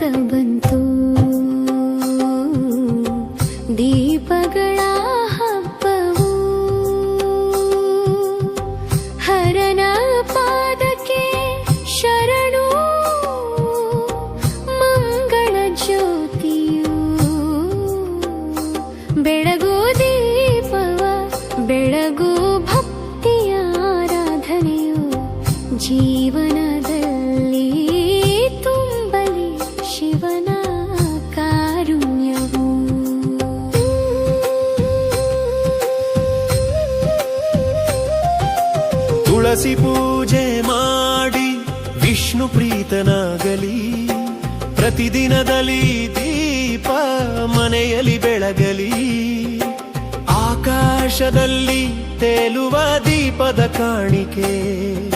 ಮಂತ್ರ ಬಂತು. ದೀಪಗಳ ಹಬ್ಬವು ಹರನ ಪಾದಕ್ಕೆ ಶರಣು. ಮಂಗಳ ಜ್ಯೋತಿಯು ಬೆಳಗು ದೀಪವ, ಬೆಳಗೋ ಭಕ್ತಿಯ ಆರಾಧನೆಯು ಜೀವ ತುಳಸಿ ಪೂಜೆ ಮಾಡಿ ವಿಷ್ಣು ಪ್ರೀತನಾಗಲಿ. ಪ್ರತಿದಿನದಲ್ಲಿ ದೀಪ ಮನೆಯಲ್ಲಿ ಬೆಳಗಲಿ. ಆಕಾಶದಲ್ಲಿ ತೇಲುವ ದೀಪದ ಕಾಣಿಕೆ.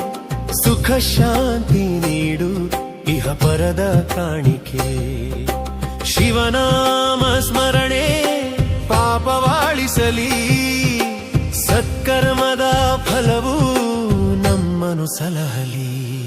ಸುಖ ಶಾಂತಿ ನೀಡು ಇಹ ಪರದ ಕಾಣಿಕೆ. ಶಿವನಾಮ ಸ್ಮರಣೆ ಪಾಪವಾಳಿಸಲಿ. ಸತ್ಕರ್ಮದ ನಮ್ಮನು ಸಲಹಲಿ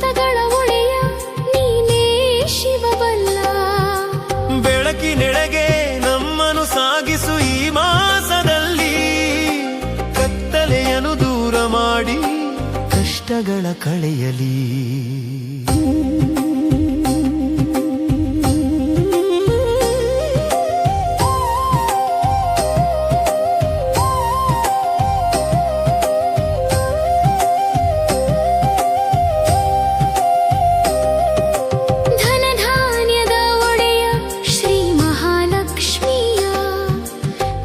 ಪಂಚಭೂತಗಳ ಒಳೆಯ ನೀನೇ ಶಿವಬಲ್ಲ. ಬೆಳಕಿನೆಡೆಗೆ ನಮ್ಮನು ಸಾಗಿಸು ಈ ಮಾಸದಲ್ಲಿ. ಕತ್ತಲೆಯನ್ನು ದೂರ ಮಾಡಿ ಕಷ್ಟಗಳ ಕಳೆಯಲಿ.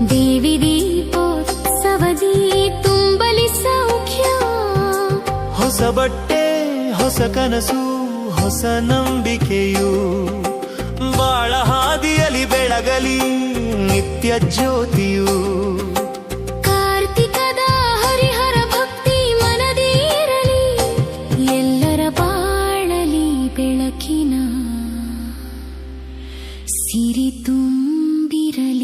ದೇವಿ ದೀಪೋತ್ಸವದಿ ತುಂಬಲಿ ಸೌಖ್ಯ. ಹೊಸ ಬಟ್ಟೆ ಹೊಸ ಕನಸು ಹೊಸ ನಂಬಿಕೆಯು. ಬಾಳ ಹಾದಿಯಲ್ಲಿ ಬೆಳಗಲಿ ನಿತ್ಯ ಜ್ಯೋತಿಯು. ಕಾರ್ತಿಕದ ಹರಿಹರ ಭಕ್ತಿ ಮನದಿರಲಿ ಎಲ್ಲರ ಬಾಳಲಿ ಬೆಳಕಿನ. ಸಿರಿ ತುಂಬಿರಲಿ.